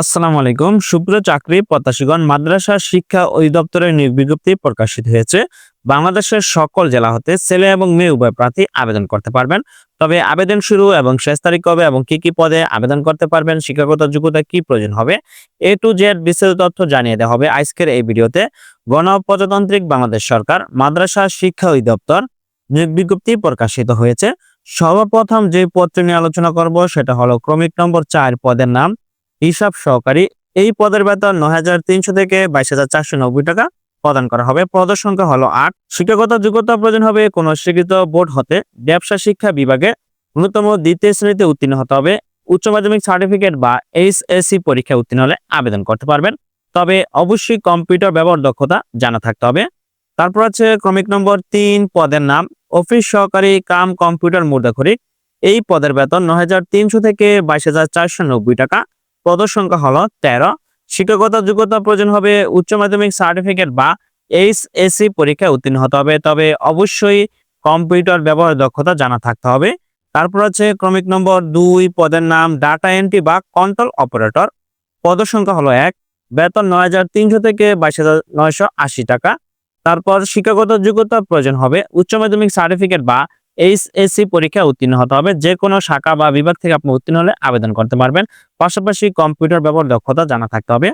আসসালামু আলাইকুম। সুপ্রিয় চাকরি প্রত্যাশীগণ, মাদ্রাসা শিক্ষা অধিদপ্তরের বিজ্ঞপ্তি প্রকাশিত হয়েছে। বাংলাদেশের সকল জেলা হতে ছেলে এবং মেয়ে উভয় প্রার্থী আবেদন করতে পারবেন। তবে আবেদন শুরু এবং শেষ তারিখ কবে এবং কি কি পদে আবেদন করতে পারবেন, শিক্ষাগত যোগ্যতা কি প্রয়োজন হবে, এ টু জেড বিস্তারিত তথ্য জানিয়ে দেওয়া হবে আজকের এই ভিডিওতে। গণপ্রজাতান্ত্রিক বাংলাদেশ সরকার, মাদ্রাসা শিক্ষা অধিদপ্তর বিজ্ঞপ্তি প্রকাশিত হয়েছে। সর্বপ্রথম যে পদটি নিয়ে আলোচনা করব সেটা হলো ক্রমিক নম্বর চার পদের নাম। হিসাব সহকারী এই পদের বেতন নয় তিনশো থেকে বাইশ হাজার চারশো নব্বই টাকা প্রদান করা হবে। পদের সংখ্যা হলো আট। শিক্ষাগত যোগ্যতা প্রয়োজন হবে কোন স্বীকৃত বোর্ড হতে। ব্যবসা শিক্ষা বিভাগে ন্যূনতম দ্বিতীয় শ্রেণীতে উত্তীর্ণ হতে হবে। উচ্চ মাধ্যমিক সার্টিফিকেট বা এইচএসসি পরীক্ষায় উত্তীর্ণ হলে আবেদন করতে পারবেন। তবে অবশ্যই কম্পিউটার ব্যবহার দক্ষতা জানা থাকতে হবে। তারপর আছে ক্রমিক নম্বর তিন, পদের নাম। অফিস সহকারী কাম কম্পিউটার মুদ্রাখরিক এই পদের বেতন নয় হাজার তিনশো থেকে বাইশ হাজার চারশো নব্বই টাকা পদের সংখ্যা হলো তেরো। শিক্ষাগত যোগ্যতা প্রয়োজন হবে উচ্চ মাধ্যমিক সার্টিফিকেট বা এইচ এইচএসসি পরীক্ষায় উত্তীর্ণ হতে হবে। তবে অবশ্যই কম্পিউটার ব্যবহার দক্ষতা জানা থাকতে হবে। তারপর আছে ক্রমিক নম্বর দুই, পদের নাম ডাটা এন্ট্রি বা কন্ট্রোল অপারেটর পদের সংখ্যা হলো এক, বেতন নয় হাজার তিনশো থেকে বাইশ হাজার নয়শো আশি টাকা। তারপর শিক্ষাগত যোগ্যতা প্রয়োজন হবে উচ্চ মাধ্যমিক সার্টিফিকেট বা এইচএসসি পরীক্ষা উত্তীর্ণ হতে হবে। যে কোনো শাখা বা বিভাগ থেকে আপনি উত্তীর্ণ হলে আবেদন করতে পারবেন। পাশাপাশি কম্পিউটার ব্যবহার দক্ষতা জানা থাকতে হবে।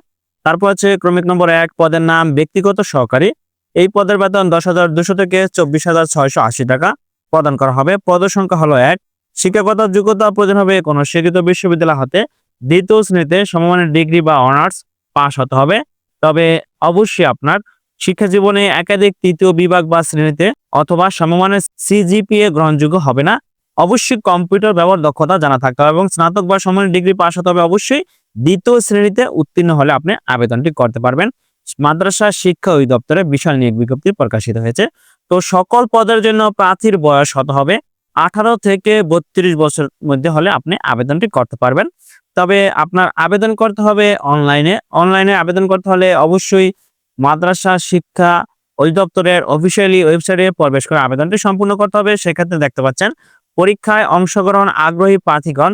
তারপর আছে ক্রমিক নম্বর এক, পদের নাম ব্যক্তিগত সহকারী। এই পদের বেতন দশ হাজার দুশো থেকে চব্বিশ হাজার ছয়শো আশি টাকা প্রদান করা হবে। পদের সংখ্যা হলো এক। শিক্ষাগত যোগ্যতা প্রয়োজন হবে কোনো স্বীকৃত বিশ্ববিদ্যালয় হতে। দ্বিতীয় শ্রেণীতে সমমানের ডিগ্রি বা অনার্স পাশ হতে হবে। তবে অবশ্যই আপনার শিক্ষা জীবনে একাধিক তৃতীয় বিভাগ বা শ্রেণীতে অথবা সমমানের সিজিপিএ গ্রহণযোগ্য হবে না। অবশ্যই কম্পিউটার ব্যবহার দক্ষতা জানা থাকতে হবে এবং স্নাতক বা সমানের ডিগ্রি পাস হতে হবে অবশ্যই দ্বিতীয় শ্রেণীতে উত্তীর্ণ হলে আপনি আবেদনটি করতে পারবেন। মাদ্রাসা শিক্ষা অধিদপ্তরে বিশাল নিয়োগ বিজ্ঞপ্তি প্রকাশিত হয়েছে। তো সকল পদের জন্য প্রার্থীর বয়স হতে হবে? আঠারো থেকে বত্রিশ বছর মধ্যে হলে আপনি আবেদনটি করতে পারবেন। তবে আপনার আবেদন করতে হবে অনলাইনে। অনলাইনে আবেদন করতে হলে অবশ্যই মাদ্রাসা শিক্ষা অধিদপ্তরের অফিসিয়ালি ওয়েবসাইটে প্রবেশ করে আবেদনটি সম্পূর্ণ করতে হবে। সেক্ষেত্রে দেখতে পাচ্ছেন, পরীক্ষায় অংশগ্রহণ আগ্রহী প্রার্থীগণ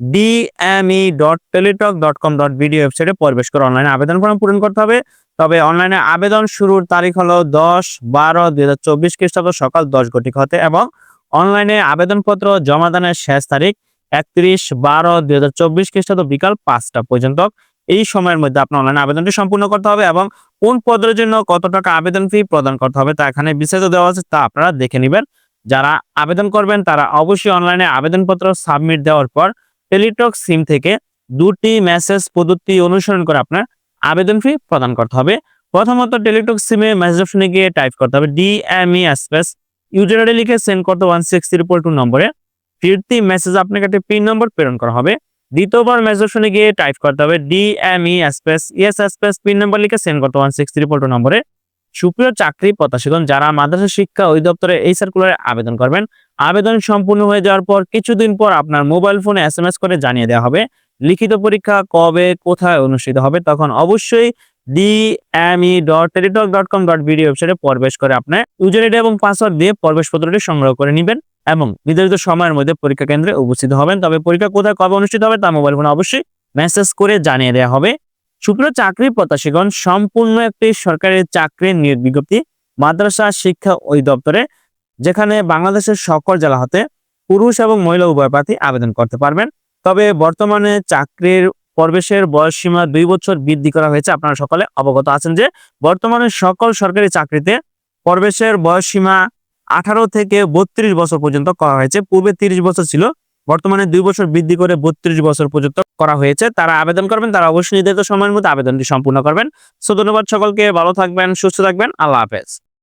DME dot Teletalk dot com dot B D ওয়েবসাইটে প্রবেশ করে অনলাইনে আবেদন ফর্ম পূরণ করতে হবে। তবে অনলাইনে আবেদন শুরুর তারিখ হলো দশ বারো দুই হাজার চব্বিশ খ্রিস্টাব্দ সকাল দশ ঘটিক হতে এবং অনলাইনে আবেদনপত্র জমা দানের শেষ তারিখ একত্রিশ বারো দুই হাজার চব্বিশ খ্রিস্টাব্দ বিকাল পাঁচটা পর্যন্ত। এই সময়ের মধ্যে আপনার অনলাইন আবেদনটি সম্পূর্ণ করতে হবে এবং কোন পদের জন্য কত টাকা আবেদন ফি প্রদান করতে হবে তা এখানে বিস্তারিত দেওয়া আছে, তা আপনারা দেখে নেবেন। যারা আবেদন করবেন, তারা অবশ্যই অনলাইনে আবেদনপত্র সাবমিট দেওয়ার পর টেলিটক সিম থেকে দুটি মেসেজ পদ্ধতি অনুসরণ করে আপনার আবেদন ফি প্রদান করতে হবে। প্রথমত টেলিটক সিমে মেসেজ অপশনে গিয়ে টাইপ করতে হবে ডিএমই স্পেস ইউজার আইডি লিখে সেন্ড করতে ওয়ান সিক্স ট্রিপল টু নম্বরে। ফিরতি মেসেজ আপনাকে একটি পিন নম্বর প্রেরণ করা হবে। দ্বিতীয়বার মেসেজ অপশনে গিয়ে টাইপ করতে হবে DME space yes space PIN number লিখে সেন্ড করতে ওয়ান সিক্স ট্রিপল টু নম্বরে। সুপ্রিয় চাকরি প্রত্যাশীগণ, যারা মাদ্রাসা শিক্ষা অধিদপ্তরে এই সার্কুলারে আবেদন করবেন, আবেদন সম্পূর্ণ হয়ে যাওয়ার পর কিছুদিন পর আপনার মোবাইল ফোনে এস এম এস করে জানিয়ে দেওয়া হবে, লিখিত পরীক্ষা কবে, কোথায় অনুষ্ঠিত হবে, তখন অবশ্যই DME dot Teletalk dot com dot B D ওয়েবসাইটে প্রবেশ করে আপনার ইউজার আইডি এবং পাসওয়ার্ড দিয়ে প্রবেশপত্রটি সংগ্রহ করে নেবেন। এবং নির্ধারিত সময়ের মধ্যে পরীক্ষা কেন্দ্রে উপস্থিত হবেন। তবে পরীক্ষা কোথায় কবে অনুষ্ঠিত হবে তা মোবাইল ফোনে অবশ্যই মেসেজ করে জানিয়ে দেওয়া হবে। সুপ্রিয় চাকরি প্রত্যাশীগণ, সম্পূর্ণ একটি সরকারি চাকরির নিয়োগ বিজ্ঞপ্তি মাদ্রাসা শিক্ষা অধিদপ্তরে, যেখানে বাংলাদেশের সকল জেলা হতে পুরুষ এবং মহিলা উভয় প্রার্থী আবেদন করতে পারবেন। তবে বর্তমানে চাকরির প্রবেশের বয়স সীমা দুই বছর বৃদ্ধি করা হয়েছে। আপনারা সকলে অবগত আছেন যে বর্তমানে সকল সরকারি চাকরিতে প্রবেশের বয়স সীমা আঠারো থেকে বত্রিশ বছর পর্যন্ত করা হয়েছে। পূর্বে তিরিশ বছর ছিল, বর্তমানে দুই বছর বৃদ্ধি করে বত্রিশ বছর পর্যন্ত করা হয়েছে। তারা আবেদন করবেন, তারা অবশ্যই নির্ধারিত সময়ের মধ্যে আবেদনটি সম্পূর্ণ করবেন। সো, ধন্যবাদ সকলকে, ভালো থাকবেন, সুস্থ থাকবেন, আল্লাহ হাফেজ।